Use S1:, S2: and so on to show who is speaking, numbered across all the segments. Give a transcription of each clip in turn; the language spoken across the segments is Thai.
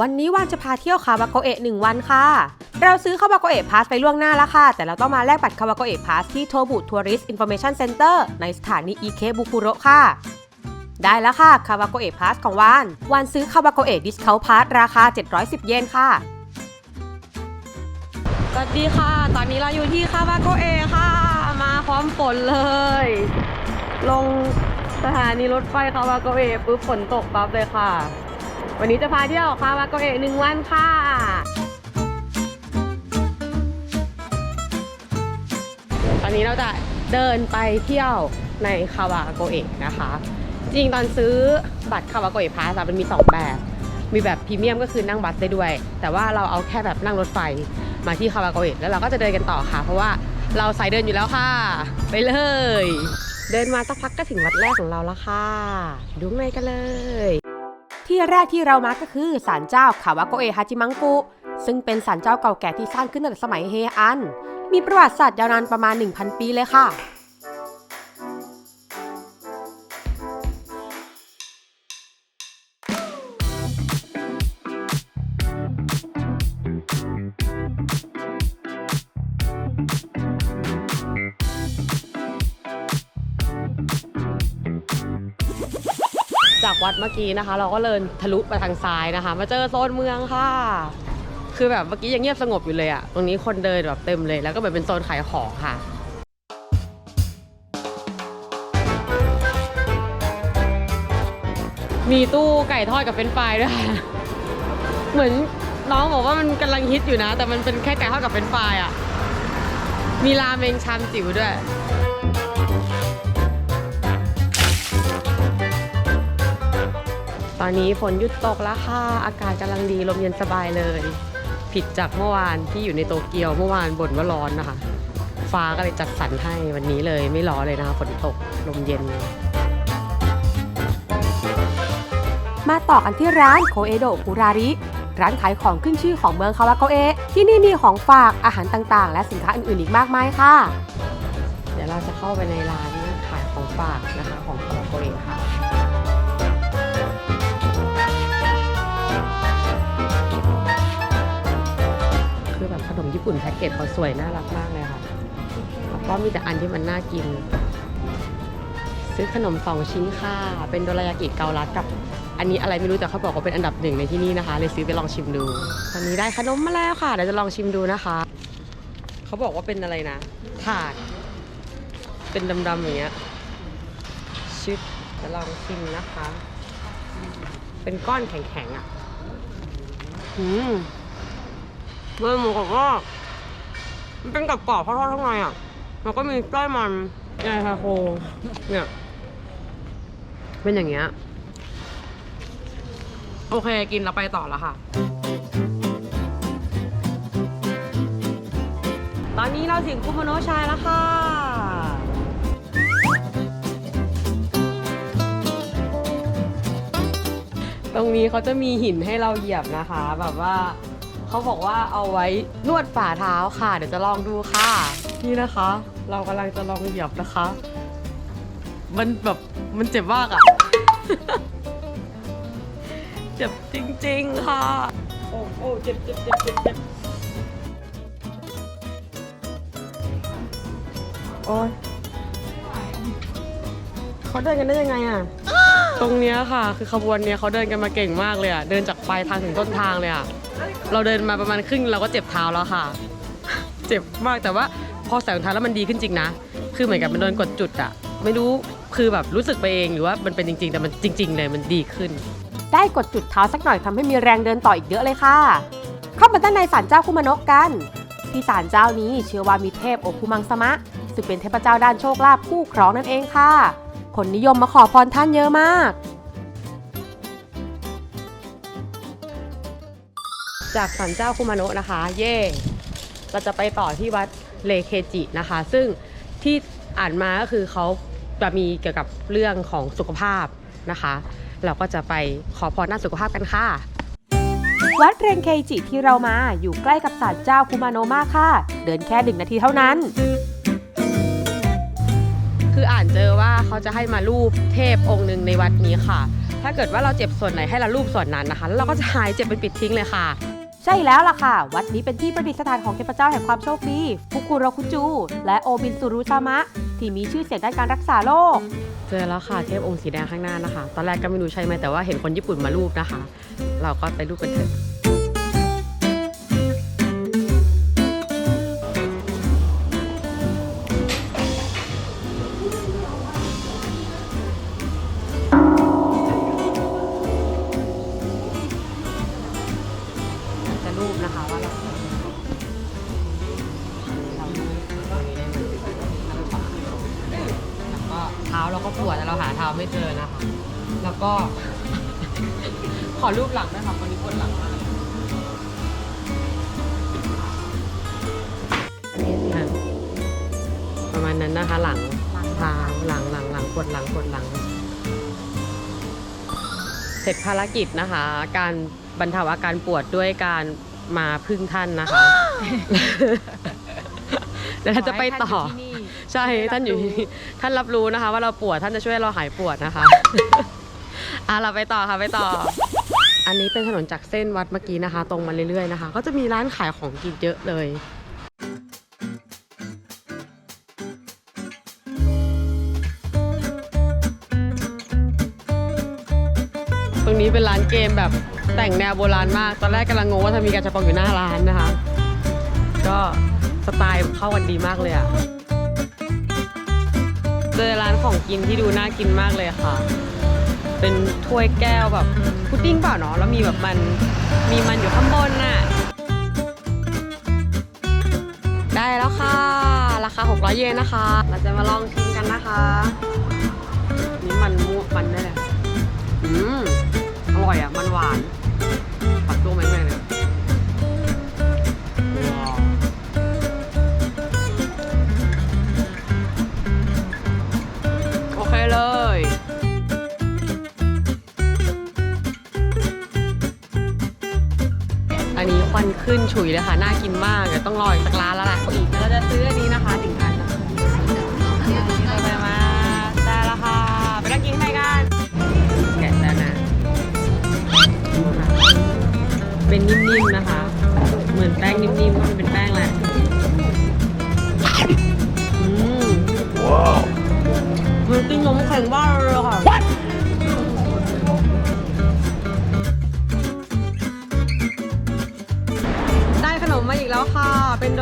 S1: วันนี้วันจะพาเที่ยวคาวาโกเอะหนึ่งวันค่ะ เราซื้อคาวาโกเอะพาสไปล่วงหน้าแล้วค่ะ แต่เราต้องมาแลกบัตรคาวาโกเอะพาสที่โทบุทัวริส์อินโฟเมชันเซ็นเตอร์ในสถานีอิเคบุคุโรค่ะ ได้แล้วค่ะคาวาโกเอะพาสของวานวันซื้อคาวาโกเอะดิสเคาพาสราคา 710 เยนค่ะสวัสดีค่ะ ตอนนี้เราอยู่ที่คาวาโกเอะค่ะ มาพร้อมฝนเลย ลงสถานีรถไฟคาวาโกเอะปุ๊บฝนตกปั๊บเลยค่ะ วันนี้จะพาเที่ยวคาวาโกเอะหนึ่งวันค่ะ ตอนนี้เราจะเดินไปเที่ยวในคาวาโกเอะนะคะ จริงตอนซื้อบัตรคาวาโกเอะพาสมันมี 2 แบบ มีแบบพรีเมียมก็คือนั่งบัสได้ด้วย แต่ว่าเราเอาแค่แบบนั่งรถไฟมาที่คาวาโกเอะแล้วเราก็จะเดินกันต่อค่ะ เพราะว่าเราสายเดินอยู่แล้วค่ะ ไปเลย เดินมาสักพักก็ถึงวัดแรกของเราแล้วค่ะ ดูข้างในกันเลย ที่แรกที่เรามาก็คือศาลเจ้าคาวาโกเอะฮาจิมังกุ ซึ่งเป็นศาลเจ้าเก่าแก่ที่สร้างขึ้นตั้งแต่สมัยเฮอัน มีประวัติศาสตร์ยาวนานประมาณ 1,000 ปีเลยค่ะ วัดเมื่อกี้นะคะ เราก็เดินทะลุไปทางซ้ายนะคะ มาเจอโซนเมืองค่ะ คือแบบเมื่อกี้ยังเงียบสงบอยู่เลยอะตรงนี้คนเดินแบบเต็มเลย แล้วก็แบบเป็นโซนขายของค่ะมีตู้ไก่ทอดกับเฟรนฟรายด้วย เหมือนน้องบอกว่ามันกำลังฮิตอยู่นะ แต่มันเป็นแค่ไก่ทอดกับเฟรนฟรายอะมีราเมงชามจิ๋วด้วย ตอนนี้ฝนหยุดตกแล้วค่ะ อากาศกำลังดี ลมเย็นสบายเลย ผิดจากเมื่อวานที่อยู่ในโตเกียวเมื่อวานบ่นว่าร้อนนะคะ ฟ้าก็เลยจัดสรรให้วันนี้เลยไม่ร้อนเลยนะคะฝนตกลมเย็น มาต่อกันที่ร้านโคเอโดคุราริ ร้านขายของขึ้นชื่อของเมืองคาวาโกเอะที่นี่มีของฝากอาหารต่างๆ และสินค้าอื่นๆอีกมากมายค่ะ เดี๋ยวเราจะเข้าไปในร้านขายของฝากนะคะของคาวาโกเอะค่ะ มญี่ปุ่นแพ็กเกจเขาสวยน่ารักมากเลยค่ะแล้วก็มีแต่อันที่มันน่ากิน ซื้อขนมสองชิ้นค่ะ เป็นโดรายากิเกาลัดกับ อันนี้อะไรไม่รู้แต่เขาบอกว่าเป็นอันดับหนึ่งในที่นี่นะคะ เลยซื้อไปลองชิมดู ตอนนี้ได้ขนมมาแล้วค่ะเดี๋ยวจะลองชิมดูนะคะ เขาบอกว่าเป็นอะไรนะ ถาด เป็นดำๆอย่างเงี้ยชิปจะลองชิมนะคะ เป็นก้อนแข็งๆอะ อืม เบอร์หมูกรอบว่ามันเป็นกรอบๆทอดๆข้างในอะแล้วก็มีไส้มันไงคะโคเนี่ย เป็นอย่างเงี้ย โอเคกินแล้วไปต่อแล้วค่ะ ตอนนี้เราถึงคุโมโนะชายแล้วค่ะ ตรงนี้เขาจะมีหินให้เราเหยียบนะคะ แบบว่า เขาบอกว่าเอาไว้นวดฝ่าเท้าค่ะ เดี๋ยวจะลองดูค่ะ นี่นะคะ เรากำลังจะลองเหยียบนะคะ มันแบบมันเจ็บมากอะ เจ็บจริงๆค่ะ โอ้โอ้เจ็บเจ็บเจ็บเจ็บเจ็บโอ้ยเขาเดินกันได้ยังไงอะตรงเนี้ยค่ะ คือขบวนเนี้ยเขาเดินกันมาเก่งมากเลยอะเดินจากปลายทางถึงต้นทางเลยอะ เราเดินมาประมาณครึ่งเราก็เจ็บเท้าแล้วค่ะ เจ็บมากแต่ว่าพอใส่รองเท้าแล้วมันดีขึ้นจริงนะ คือเหมือนกับมันโดนกดจุดอะไม่รู้คือแบบรู้สึกไปเองหรือว่ามันเป็นจริง ๆ แต่มันจริง ๆ เลยมันดีขึ้น ได้กดจุดเท้าสักหน่อยทำให้มีแรงเดินต่ออีกเยอะเลยค่ะ เข้ามาด้านในศาลเจ้าคุมานกกันที่ศาลเจ้านี้เชื่อว่ามีเทพโอคุมังสมะซึ่งเป็นเทพเจ้าด้านโชคลาภคู่ครองนั่นเองค่ะ คนนิยมมาขอพรท่านเยอะมาก จากศาลเจ้าคุมาโนะนะคะ เย่เราจะไปต่อที่วัดเลเคจินะคะ ซึ่งที่อ่านมาก็คือเขาจะมีเกี่ยวกับเรื่องของสุขภาพนะคะ เราก็จะไปขอพรด้านสุขภาพกันค่ะ วัดเรนเคจิที่เรามาอยู่ใกล้กับศาลเจ้าคุมาโนะมากค่ะ เดินแค่หนึ่งนาทีเท่านั้น คืออ่านเจอว่าเขาจะให้มารูปเทพองค์หนึ่งในวัดนี้ค่ะถ้าเกิดว่าเราเจ็บส่วนไหนให้เราลูบส่วนนั้นนะคะ แล้วเราก็จะหายเจ็บเป็นปิดทิ้งเลยค่ะ
S2: ใช่แล้วล่ะค่ะ วัดนี้เป็นที่ประดิษฐานของเทพเจ้าแห่งความโชคดีฟุกุโรคุจู และโอบินสุรุชามะ ที่มีชื่อเสียงด้านการรักษาโรค
S1: เจอแล้วค่ะเทพองค์สีแดงข้างหน้านะคะ ตอนแรกก็ไม่รู้ใช่ไหมแต่ว่าเห็นคนญี่ปุ่นมารูปนะคะ เราก็ไปรูปกันเถอะ ขอรูปหลังด้วยค่ะคนนี้ปวดหลังมากอะประมาณนั้นนะคะหลังเท้าหลังหลังหลังปวดหลังปวดหลัง เสร็จภารกิจนะคะ การบรรเทาอาการปวดด้วยการมาพึ่งท่านนะคะเดี๋ยวเราจะไปต่อใช่ท่านอยู่ที่นี่ท่านรับรู้นะคะ ว่าเราปวดท่านจะช่วยให้เราหายปวดนะคะ อะเราไปต่อค่ะไปต่อ อันนี้เป็นถนนจากเส้นวัดเมื่อกี้นะคะ ตรงมาเรื่อยๆนะคะ ก็จะมีร้านขายของกินเยอะเลย ตรงนี้เป็นร้านเกมแบบแต่งแนวโบราณมาก ตอนแรกกำลังงงว่าทำมีการจะปองอยู่หน้าร้านนะคะ ก็สไตล์เข้ากันดีมากเลยอะเจอร้านของกินที่ดูน่ากินมากเลยค่ะ เป็นถ้วยแก้วแบบพุดดิ้งเปล่าเนาะแล้วมีแบบมันมีมันอยู่ข้างบนน่ะได้แล้วค่ะ ราคา 600 เยนนะคะ เราจะมาลองชิมกันนะคะนี่มันมูมันได้เลยอืมอร่อยอะ มันหวาน ฉุยเลยค่ะ น่ากินมากเดี๋ยวต้องรออีกสักร้านแล้วแหละอีกแล้วเราจะซื้ออันนี้นะคะถึงอันนะคะไปมาได้แล้วค่ะ ไปนั่งกินไข่กันแกะแล้วนะเป็นนิ่มๆนะคะ เหมือนแป้งนิ่มๆก็มันเป็นแป้งแหละอืมมันกินนมแข็งบ้า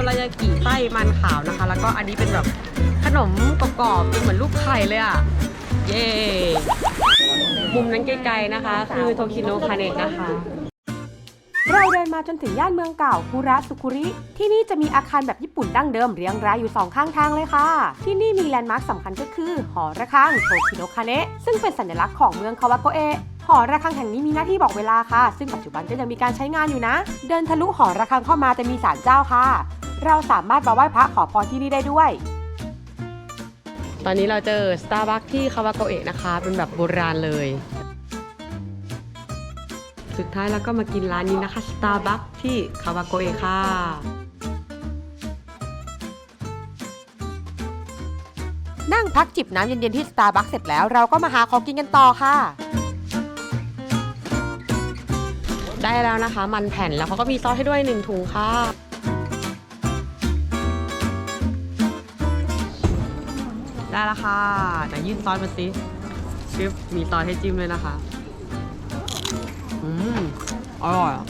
S1: รายากิไส้มันขาวนะคะ แล้วก็อันนี้เป็นแบบขนมกรอบๆเป็นเหมือนลูกไข่เลยอะ เย้มุมนั้นไกลๆนะคะ คือโทคิโนคาเนะนะคะ
S2: เราเดินมาจนถึงย่านเมืองเก่าคุระสุคุริ ที่นี่จะมีอาคารแบบญี่ปุ่นดั้งเดิมเรียงรายอยู่สองข้างทางเลยค่ะ ที่นี่มีแลนด์มาร์คสำคัญก็คือ หอระฆังโทคิโนคาเนะซึ่งเป็นสัญลักษณ์ของเมืองคาวาโกเอะ หอระฆังแห่งนี้มีหน้าที่บอกเวลาค่ะ ซึ่งปัจจุบันก็ยังมีการใช้งานอยู่นะ เดินทะลุหอระฆังเข้ามาจะมีศาลเจ้าค่ะ เราสามารถมาไหว้พระขอพรที่นี่ได้ด้วย
S1: ตอนนี้เราเจอสตาร์บัคที่คาวาโกเอะนะคะ เป็นแบบโบราณเลย สุดท้ายเราก็มากินร้านนี้นะคะสตาร์บัคที่คาวาโกเอะค่ะ
S2: นั่งพักจิบน้ำเย็นๆที่สตาร์บัคเสร็จแล้วเราก็มาหาของกินกันต่อค่ะ
S1: ได้แล้วนะคะ มันแผ่นแล้วเขาก็มีซอสให้ด้วยหนึ่งถุงค่ะ ได้แล้วค่ะไหนยื่นซอสมาสิชึบมีซอสให้จิ้มเลยนะคะอืมอร่อยอะ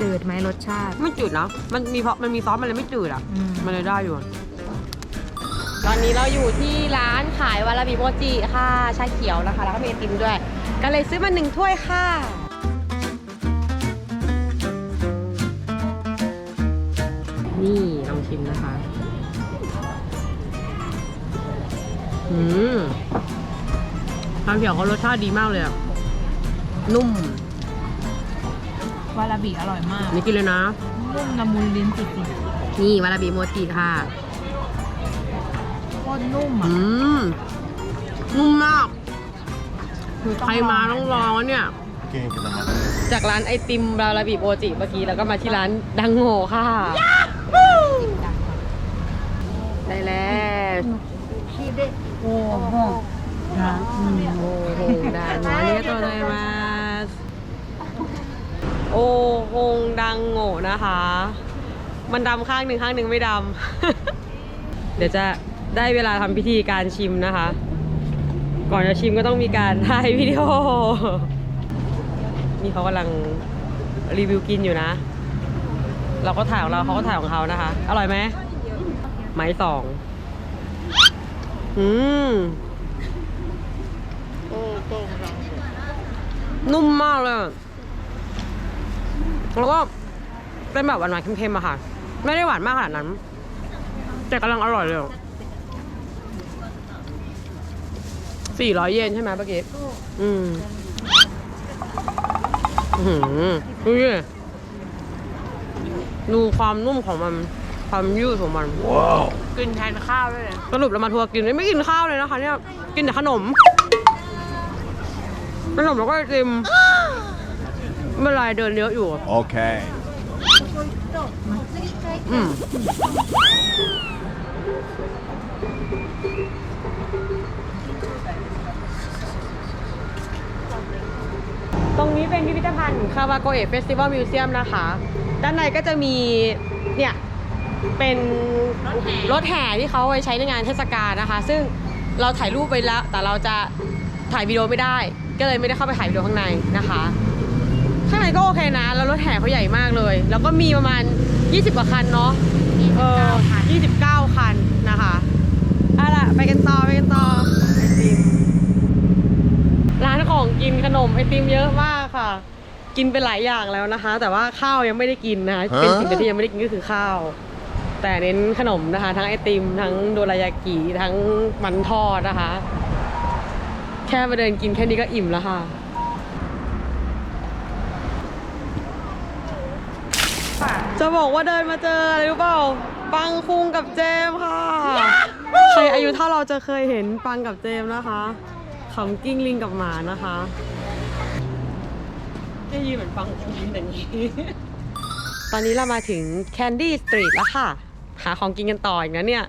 S3: จืดไหมรสชาติ
S1: ไม่จืดนะมันมีเพราะมันมีซอสมันเลยไม่จืดอะ
S3: อืม
S1: มันเลยได้อยู่ตอนนี้เราอยู่ที่ร้านขายวาราบิโมจิค่ะชาเขียวนะคะ แล้วก็มีไอติมด้วย ก็เลยซื้อมาหนึ่งถ้วยค่ะ นี่ลองชิมนะคะ อืมชาเขียวเขารสชาติดีมากเลยอะนุ่ม
S3: วาลาบิอร่อยมาก
S1: นี่กินเลยนะ
S3: นุ่มละมุนลิ้นสุด
S1: นี่วาราบิโมจิค่ะ
S3: ๆโคตรนุ่ม
S1: อื
S3: อะ
S1: มนุ่มมาก
S3: คือต้
S1: ใครมาต้องลองอะเนี่ยจากร้านไอติมบาราบิโมจิเมื่อกี้แล้วก็มาที่ร้านดังโง่ค่ะ
S3: โอ้โห
S1: โอ้โหดังมาเรียตัวเลยมาโอ้โหดังโง่นะคะ มันดำข้างหนึ่งข้างหนึ่งไม่ดำ เดี๋ยวจะได้เวลาทำพิธีการชิมนะคะ ก่อนจะชิมก็ต้องมีการถ่ายวิดีโอ นี่เขากำลังรีวิวกินอยู่นะ เราก็ถ่ายของเราเขาก็ถ่ายของเขานะคะ อร่อยไหมไม้สอง อืมโอ้โหนุ่มมากเลยอะแล้วก็เป็นแบบหวานๆเค็มๆอะค่ะ ไม่ได้หวานมากขนาดนั้น แต่กำลังอร่อยเลยสี่ร้อยเยนใช่ไหมเมื่อกี้อืมอื้อหือดูดิดูความนุ่มของมัน ความยืดของมัน
S3: กินแทนข้าวด้วยเลย
S1: สรุปเรามาทัวร์กินไม่กินข้าวเลยนะคะเนี่ยกินแต่ขนม ขนมแล้วก็ไอติมไม่เป็นไรเดินเยอะอยู่
S4: Okay.
S1: อืมตรงนี้เป็นพิพิธภัณฑ์คาวาโกเอะเฟสติวัลมิวเซียมนะคะ ด้านในก็จะมีเนี่ย เป็นรถแห่ที่เขาเอาไว้ใช้ในงานเทศกาลนะคะ ซึ่งเราถ่ายรูปไปแล้ว แต่เราจะถ่ายวิดีโอไม่ได้ ก็เลยไม่ได้เข้าไปถ่ายวิดีโอข้างในนะคะ ข้างในก็โอเคนะแล้วรถแห่เขาใหญ่มากเลย แล้วก็มีประมาณ 20 กว่าคันเนาะเออ29 คันนะคะเอาล่ะไปกันต่อไปกันต่อไอติมร้านของกินขนมไอติมเยอะมากค่ะ กินไปหลายอย่างแล้วนะคะ แต่ว่าข้าวยังไม่ได้กินนะคะเป็นสิ่งเดียวที่ยังไม่ได้กินก็คือข้าว แต่เน้นขนมนะคะ ทั้งไอติม ทั้งโดรายากิทั้งมันทอดนะคะ แค่มาเดินกินแค่นี้ก็อิ่มแล้วค่ะจะบอกว่าเดินมาเจออะไรรู้เปล่า ปังคุงกับเจมส์ค่ะ ใครอายุเท่าเราจะเคยเห็นปังกับเจมส์นะคะขำกิ้งลิงกับหมานะคะจะยืนเหมือนปังคุงอย่างนี้ ตอนนี้เรามาถึงแคนดี้สตรีทแล้วค่ะ หาของกินกันต่ออีกนะเนี่ย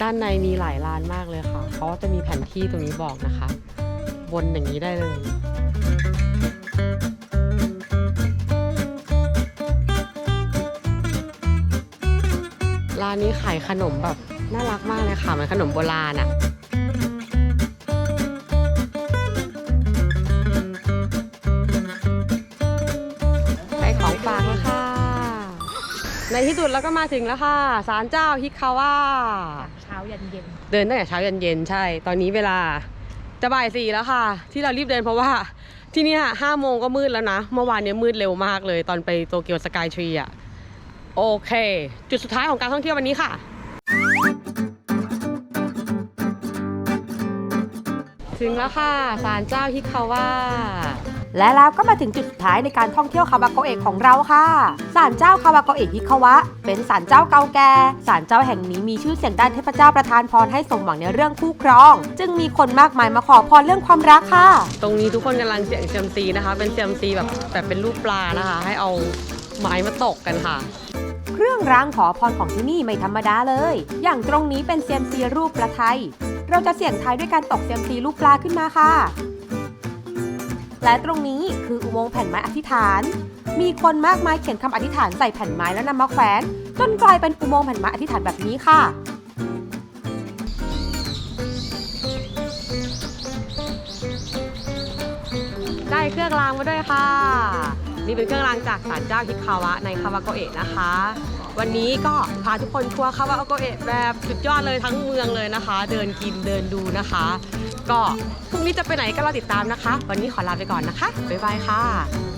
S1: ด้านในมีหลายร้านมากเลยค่ะ เขาจะมีแผนที่ตรงนี้บอกนะคะ วนอย่างนี้ได้เลยร้านนี้ขายขนมแบบน่ารักมากเลยค่ะเหมือนขนมโบราณอะไที่สุดเราก็มาถึงแล้วค่ะศาลเจ้าฮิคาวะ
S3: เช้ายันเย็น
S1: เดินตั้งแต่เช้ายันเย็นใช่ ตอนนี้เวลาจะบ่ายสี่แล้วค่ะ ที่เรารีบเดินเพราะว่าที่เนี่ยห้าโมงก็มืดแล้วนะ เมื่อวานเนี้ยมืดเร็วมากเลย ตอนไปโตเกียวสกายทรีอะ โอเค จุดสุดท้ายของการท่องเที่ยววันนี้ค่ะ ถึงแล้วค่ะศาลเจ้าฮิคาวะ
S2: และแล้วก็มาถึงจุดสุดท้ายในการท่องเที่ยวคาวาโกเอะของเราค่ะศาลเจ้าคาวาโกเอะฮิคาวะ เป็นศาลเจ้าเก่าแก่ศาลเจ้าแห่งนี้มีชื่อเสียงด้านเทพเจ้าประทานพรให้สมหวังในเรื่องคู่ครอง จึงมีคนมากมายมาขอพรเรื่องความรักค่ะ
S1: ตรงนี้ทุกคนกำลังเสี่ยงเซียมซีนะคะ เป็นเซียมซีแบบแบบเป็นรูปปลานะคะ ให้เอาไม้มาตกกันค่ะ
S2: เครื่องรางขอพรของที่นี่ไม่ธรรมดาเลย อย่างตรงนี้เป็นเซียมซีรูปปลาไทย เราจะเสี่ยงทายด้วยการตกเซียมซีรูปปลาขึ้นมาค่ะ และตรงนี้คืออุโมงค์แผ่นไม้อธิษฐาน มีคนมากมายเขียนคำอธิษฐานใส่แผ่นไม้แล้วนำมาแขวน จนกลายเป็นอุโมงค์แผ่นไม้อธิษฐานแบบนี้ค่ะ
S1: ได้เครื่องรางมาด้วยค่ะ นี่เป็นเครื่องรางจากศาลเจ้าฮิคาวะในคาวาโกเอะนะคะ วันนี้ก็พาทุกคนทัวร์คาวาโกเอะแบบสุดยอดเลยทั้งเมืองเลยนะคะ เดินกินเดินดูนะคะ ก็พรุ่งนี้จะไปไหนก็รอติดตามนะคะ วันนี้ขอลาไปก่อนนะคะบ๊ายบายค่ะ